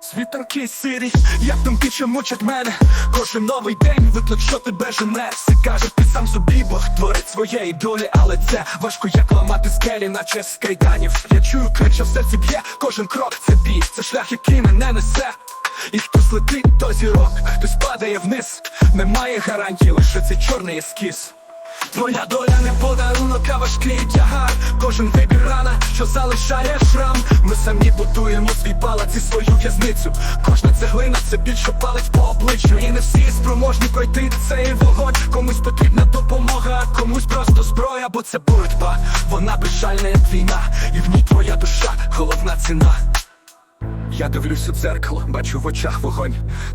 Світерки сирі, як там піче мучать мене. Кожен новий день виклик, що тебе жене. Все каже, ти сам собі, Бог творить своєї долі. Але це важко, як ламати скелі, наче з кайданів. Я чую крик, що в серці б'є, кожен крок. Це бій Це шлях, який мене несе. І хтось летить до зірок, хтось падає вниз. Немає гарантії, лише цей чорний ескіз Твоя доля не подарунок, а важкий тягар. Кожен вибір рана, що залишає шрам. Ми самі будуємо свій палац і свою в'язницю. Кожна цеглина це більше палить по обличчю. І не всі спроможні пройти цей вогонь. Комусь потрібна допомога, комусь просто зброя Бо це боротьба, вона безжальна як війна. І в ній твоя душа, головна ціна я дивлюсь у дзеркало, бачу в очах вогонь.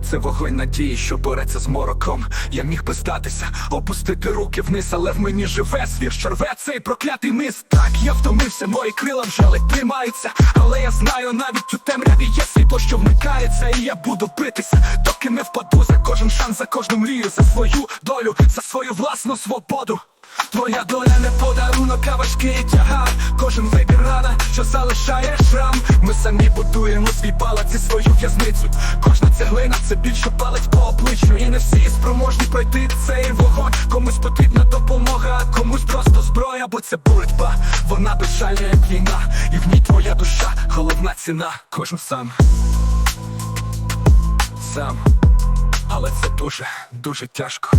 Це вогонь надії, що бореться з мороком. Я міг би здатися, опустити руки вниз, але в мені живе звір, що рве цей проклятий мис. Так, я втомився, мої крила вже ледь тримаються. Але я знаю, навіть у темряві є світло, що вмикається, і я буду битися, доки не впаду за кожен шанс, за кожну мрію, за свою долю, за свою власну свободу. Твоя доля не подарунок, а важкий тягар Кожен вибір рана, що залишає шрам Ми самі будуємо свій палац і свою в'язницю. Кожна цеглина це більше палить по обличчю. І не всі спроможні пройти цей вогонь. Комусь потрібна допомога, комусь просто зброя Бо це боротьба, вона безжальна як війна. І в ній твоя душа, головна ціна. Кожен сам. Сам. Але це дуже, дуже тяжко